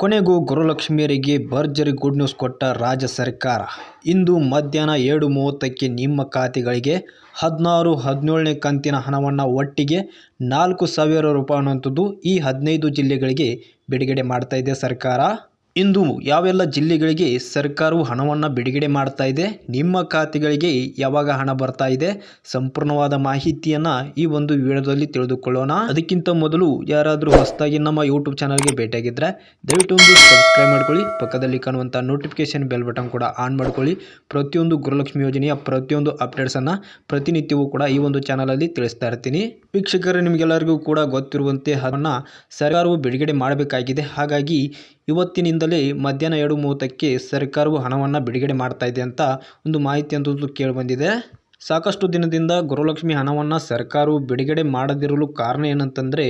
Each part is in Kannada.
ಕೊನೆಗೂ ಗುರುಲಕ್ಷ್ಮಿಯರಿಗೆ ಭರ್ಜರಿ ಗುಡ್ ನ್ಯೂಸ್ ಕೊಟ್ಟ ರಾಜ್ಯ ಸರ್ಕಾರ. ಇಂದು ಮಧ್ಯಾಹ್ನ ಎರಡು ಮೂವತ್ತಕ್ಕೆ ನಿಮ್ಮ ಖಾತೆಗಳಿಗೆ ಹದಿನಾರು, ಹದಿನೇಳನೇ ಕಂತಿನ ಹಣವನ್ನು ಒಟ್ಟಿಗೆ ನಾಲ್ಕು ಸಾವಿರ ರೂಪಾಯಿ ಅನ್ನುವಂಥದ್ದು ಈ ಹದಿನೈದು ಜಿಲ್ಲೆಗಳಿಗೆ ಬಿಡುಗಡೆ ಮಾಡ್ತಾ ಇದೆ ಸರ್ಕಾರ. ಇಂದು ಯಾವೆಲ್ಲ ಜಿಲ್ಲೆಗಳಿಗೆ ಸರ್ಕಾರವು ಹಣವನ್ನು ಬಿಡುಗಡೆ ಮಾಡ್ತಾ ಇದೆ, ನಿಮ್ಮ ಖಾತೆಗಳಿಗೆ ಯಾವಾಗ ಹಣ ಬರ್ತಾ ಇದೆ, ಸಂಪೂರ್ಣವಾದ ಮಾಹಿತಿಯನ್ನು ಈ ಒಂದು ವಿಡಿಯೋದಲ್ಲಿ ತಿಳಿದುಕೊಳ್ಳೋಣ. ಅದಕ್ಕಿಂತ ಮೊದಲು ಯಾರಾದರೂ ಹೊಸದಾಗಿ ನಮ್ಮ ಯೂಟ್ಯೂಬ್ ಚಾನಲ್ಗೆ ಭೇಟಿಯಾಗಿದ್ದರೆ ದಯವಿಟ್ಟು ಒಂದು ಸಬ್ಸ್ಕ್ರೈಬ್ ಮಾಡ್ಕೊಳ್ಳಿ, ಪಕ್ಕದಲ್ಲಿ ಕಾಣುವಂಥ ನೋಟಿಫಿಕೇಶನ್ ಬೆಲ್ ಬಟನ್ ಕೂಡ ಆನ್ ಮಾಡ್ಕೊಳ್ಳಿ. ಪ್ರತಿಯೊಂದು ಗುರುಲಕ್ಷ್ಮಿ ಯೋಜನೆಯ ಪ್ರತಿಯೊಂದು ಅಪ್ಡೇಟ್ಸನ್ನು ಪ್ರತಿನಿತ್ಯವೂ ಕೂಡ ಈ ಒಂದು ಚಾನಲಲ್ಲಿ ತಿಳಿಸ್ತಾ ಇರ್ತೀನಿ. ವೀಕ್ಷಕರು, ನಿಮಗೆಲ್ಲರಿಗೂ ಕೂಡ ಗೊತ್ತಿರುವಂತೆ ಅದನ್ನು ಸರ್ಕಾರವು ಬಿಡುಗಡೆ ಮಾಡಬೇಕಾಗಿದೆ. ಹಾಗಾಗಿ ಇವತ್ತಿನಿಂದಲೇ ಮಧ್ಯಾಹ್ನ ಎರಡು ಮೂವತ್ತಕ್ಕೆ ಸರ್ಕಾರವು ಹಣವನ್ನು ಬಿಡುಗಡೆ ಮಾಡ್ತಾ ಇದೆ ಅಂತ ಒಂದು ಮಾಹಿತಿ ಅಂತದ್ದು ಕೇಳಿಬಂದಿದೆ ಸಾಕಷ್ಟು ದಿನದಿಂದ ಗುರುಲಕ್ಷ್ಮಿ ಹಣವನ್ನು ಸರ್ಕಾರವು ಬಿಡುಗಡೆ ಮಾಡದಿರಲು ಕಾರಣ ಏನಂತಂದರೆ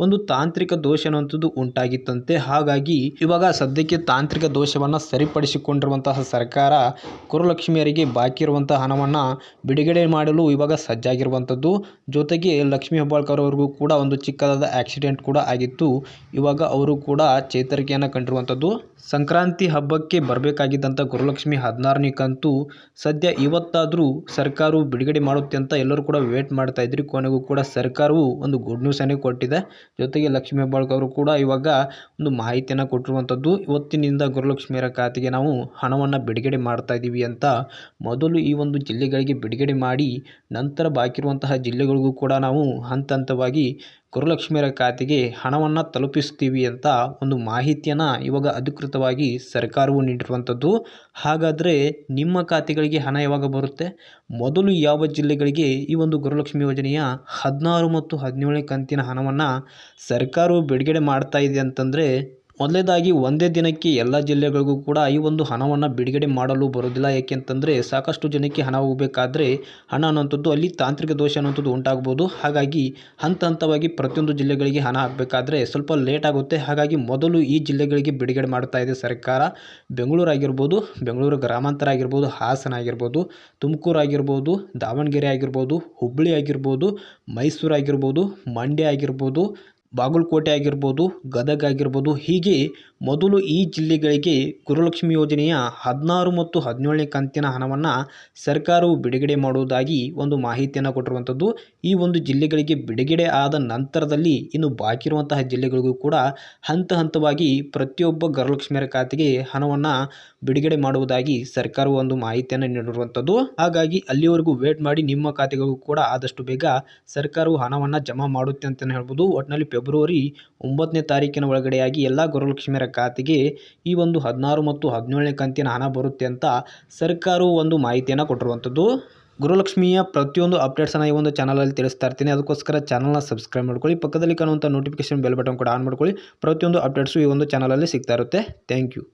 ಒಂದು ತಾಂತ್ರಿಕ ದೋಷ ಅನ್ನುವಂಥದ್ದು ಉಂಟಾಗಿತ್ತಂತೆ. ಹಾಗಾಗಿ ಇವಾಗ ಸದ್ಯಕ್ಕೆ ತಾಂತ್ರಿಕ ದೋಷವನ್ನು ಸರಿಪಡಿಸಿಕೊಂಡಿರುವಂತಹ ಸರ್ಕಾರ ಗುರುಲಕ್ಷ್ಮಿಯರಿಗೆ ಬಾಕಿ ಇರುವಂತಹ ಹಣವನ್ನು ಬಿಡುಗಡೆ ಮಾಡಲು ಇವಾಗ ಸಜ್ಜಾಗಿರುವಂಥದ್ದು. ಜೊತೆಗೆ ಲಕ್ಷ್ಮೀ ಹೆಬ್ಬಾಳ್ಕರ್ ಅವ್ರಿಗೂ ಕೂಡ ಒಂದು ಚಿಕ್ಕದಾದ ಆಕ್ಸಿಡೆಂಟ್ ಕೂಡ ಆಗಿತ್ತು. ಇವಾಗ ಅವರು ಕೂಡ ಚೇತರಿಕೆಯನ್ನು ಕಂಡಿರುವಂಥದ್ದು. ಸಂಕ್ರಾಂತಿ ಹಬ್ಬಕ್ಕೆ ಬರಬೇಕಾಗಿದ್ದಂಥ ಗುರುಲಕ್ಷ್ಮಿ ಹದಿನಾರನೇ ಕಂತು ಸದ್ಯ ಇವತ್ತಾದರೂ ಸರ್ಕಾರವು ಬಿಡುಗಡೆ ಮಾಡುತ್ತೆ ಅಂತ ಎಲ್ಲರೂ ಕೂಡ ವೇಟ್ ಮಾಡ್ತಾ ಇದ್ರಿ. ಕೊನೆಗೂ ಕೂಡ ಸರ್ಕಾರವು ಒಂದು ಗುಡ್ ನ್ಯೂಸನ್ನೇ ಕೊಟ್ಟಿದೆ. ಜೊತೆಗೆ ಲಕ್ಷ್ಮೀ ಹೆಬ್ಬಾಳ್ಕರ್ ಅವರು ಕೂಡ ಇವಾಗ ಒಂದು ಮಾಹಿತಿಯನ್ನು ಕೊಟ್ಟಿರುವಂಥದ್ದು ಇವತ್ತಿನಿಂದ ಗುರುಲಕ್ಷ್ಮಿಯರ ಖಾತೆಗೆ ನಾವು ಹಣವನ್ನು ಬಿಡುಗಡೆ ಮಾಡ್ತಾ ಇದ್ದೀವಿ ಅಂತ ಮೊದಲು ಈ ಒಂದು ಜಿಲ್ಲೆಗಳಿಗೆ ಬಿಡುಗಡೆ ಮಾಡಿ, ನಂತರ ಬಾಕಿ ಇರುವಂತಹ ಜಿಲ್ಲೆಗಳಿಗೂ ಕೂಡ ನಾವು ಹಂತ ಹಂತವಾಗಿ ಗುರುಲಕ್ಷ್ಮಿಯರ ಖಾತೆಗೆ ಹಣವನ್ನು ತಲುಪಿಸ್ತೀವಿ ಅಂತ ಒಂದು ಮಾಹಿತಿಯನ್ನು ಇವಾಗ ಅಧಿಕೃತವಾಗಿ ಸರ್ಕಾರವು ನೀಡಿರುವಂಥದ್ದು. ಹಾಗಾದರೆ ನಿಮ್ಮ ಖಾತೆಗಳಿಗೆ ಹಣ ಯಾವಾಗ ಬರುತ್ತೆ? ಮೊದಲು ಯಾವ ಜಿಲ್ಲೆಗಳಿಗೆ ಈ ಒಂದು ಗುರುಲಕ್ಷ್ಮಿ ಯೋಜನೆಯ ಹದಿನಾರು ಮತ್ತು ಹದಿನೇಳನೇ ಕಂತಿನ ಹಣವನ್ನು ಸರ್ಕಾರವು ಬಿಡುಗಡೆ ಮಾಡ್ತಾ ಇದೆ ಅಂತಂದರೆ ಮೊದಲನೇದಾಗಿ ಒಂದೇ ದಿನಕ್ಕೆ ಎಲ್ಲ ಜಿಲ್ಲೆಗಳಿಗೂ ಕೂಡ ಈ ಒಂದು ಹಣವನ್ನು ಬಿಡುಗಡೆ ಮಾಡಲು ಬರೋದಿಲ್ಲ ಏಕೆಂತಂದರೆ ಸಾಕಷ್ಟು ಜನಕ್ಕೆ ಹಣ ಹೋಗಬೇಕಾದ್ರೆ ಹಣ ಅನ್ನೋಂಥದ್ದು ಅಲ್ಲಿ ತಾಂತ್ರಿಕ ದೋಷ ಅನ್ನೋಂಥದ್ದು ಉಂಟಾಗ್ಬೋದು. ಹಾಗಾಗಿ ಹಂತ ಹಂತವಾಗಿ ಪ್ರತಿಯೊಂದು ಜಿಲ್ಲೆಗಳಿಗೆ ಹಣ ಹಾಕಬೇಕಾದ್ರೆ ಸ್ವಲ್ಪ ಲೇಟ್ ಆಗುತ್ತೆ. ಹಾಗಾಗಿ ಮೊದಲು ಈ ಜಿಲ್ಲೆಗಳಿಗೆ ಬಿಡುಗಡೆ ಮಾಡ್ತಾ ಇದೆ ಸರ್ಕಾರ. ಬೆಂಗಳೂರು ಆಗಿರ್ಬೋದು, ಬೆಂಗಳೂರು ಗ್ರಾಮಾಂತರ ಆಗಿರ್ಬೋದು, ಹಾಸನ ಆಗಿರ್ಬೋದು, ತುಮಕೂರು ಆಗಿರ್ಬೋದು, ದಾವಣಗೆರೆ ಆಗಿರ್ಬೋದು, ಹುಬ್ಬಳ್ಳಿ ಆಗಿರ್ಬೋದು, ಮೈಸೂರು ಆಗಿರ್ಬೋದು, ಮಂಡ್ಯ ಆಗಿರ್ಬೋದು ಬಾಗಲಕೋಟೆ ಆಗಿರ್ಬೋದು, ಗದಗ ಆಗಿರ್ಬೋದು, ಹೀಗೆ ಮೊದಲು ಈ ಜಿಲ್ಲೆಗಳಿಗೆ ಗುರುಲಕ್ಷ್ಮಿ ಯೋಜನೆಯ ಹದಿನಾರು ಮತ್ತು ಹದಿನೇಳನೇ ಕಂತಿನ ಹಣವನ್ನು ಸರ್ಕಾರವು ಬಿಡುಗಡೆ ಮಾಡುವುದಾಗಿ ಒಂದು ಮಾಹಿತಿಯನ್ನು ಕೊಟ್ಟಿರುವಂಥದ್ದು. ಈ ಒಂದು ಜಿಲ್ಲೆಗಳಿಗೆ ಬಿಡುಗಡೆ ಆದ ನಂತರದಲ್ಲಿ ಇನ್ನು ಬಾಕಿ ಇರುವಂತಹ ಜಿಲ್ಲೆಗಳಿಗೂ ಕೂಡ ಹಂತ ಹಂತವಾಗಿ ಪ್ರತಿಯೊಬ್ಬ ಗೃಹಲಕ್ಷ್ಮಿಯರ ಖಾತೆಗೆ ಹಣವನ್ನು ಬಿಡುಗಡೆ ಮಾಡುವುದಾಗಿ ಸರ್ಕಾರವು ಒಂದು ಮಾಹಿತಿಯನ್ನು ನೀಡಿರುವಂಥದ್ದು. ಹಾಗಾಗಿ ಅಲ್ಲಿವರೆಗೂ ವೇಟ್ ಮಾಡಿ ನಿಮ್ಮ ಖಾತೆಗಳಿಗೂ ಕೂಡ ಆದಷ್ಟು ಬೇಗ ಸರ್ಕಾರವು ಹಣವನ್ನು ಜಮಾ ಮಾಡುತ್ತೆ ಅಂತಲೇ ಹೇಳ್ಬೋದು. ಒಟ್ಟಿನಲ್ಲಿ ಫೆಬ್ರವರಿ ಒಂಬತ್ತನೇ ತಾರೀಕಿನ ಒಳಗಡೆಯಾಗಿ ಎಲ್ಲ ಗೃಹಲಕ್ಷ್ಮಿಯರ ಖಾತೆಗೆ ಈ ಒಂದು ಹದಿನಾರು ಮತ್ತು ಹದಿನೇಳನೇ ಕಂತಿನ ಹಣ ಬರುತ್ತೆ ಅಂತ ಸರ್ಕಾರವು ಒಂದು ಮಾಹಿತಿಯನ್ನು ಕೊಟ್ಟಿರುವಂಥದ್ದು. ಗುರುಲಕ್ಷ್ಮಿಯ ಪ್ರತಿಯೊಂದು ಅಪ್ಡೇಟ್ಸನ್ನು ಈ ಒಂದು ಚಾನಲಲ್ಲಿ ತಿಳಿಸ್ತಾ ಇರ್ತೀನಿ. ಅದಕ್ಕೋಸ್ಕರ ಚಾನಲ್ನ ಸಬ್ಸ್ಕ್ರೈಬ್ ಮಾಡ್ಕೊಳ್ಳಿ. ಪಕ್ಕದಲ್ಲಿ ಕಾಣುವಂಥ ನೋಟಿಫಿಕೇಶನ್ ಬೆಲ್ ಬಟನ್ ಕೂಡ ಆನ್ ಮಾಡ್ಕೊಳ್ಳಿ. ಪ್ರತಿಯೊಂದು ಅಪ್ಡೇಟ್ಸು ಈ ಒಂದು ಚಾನಲಲ್ಲಿ ಸಿಗ್ತಾ ಇರುತ್ತೆ. Thank you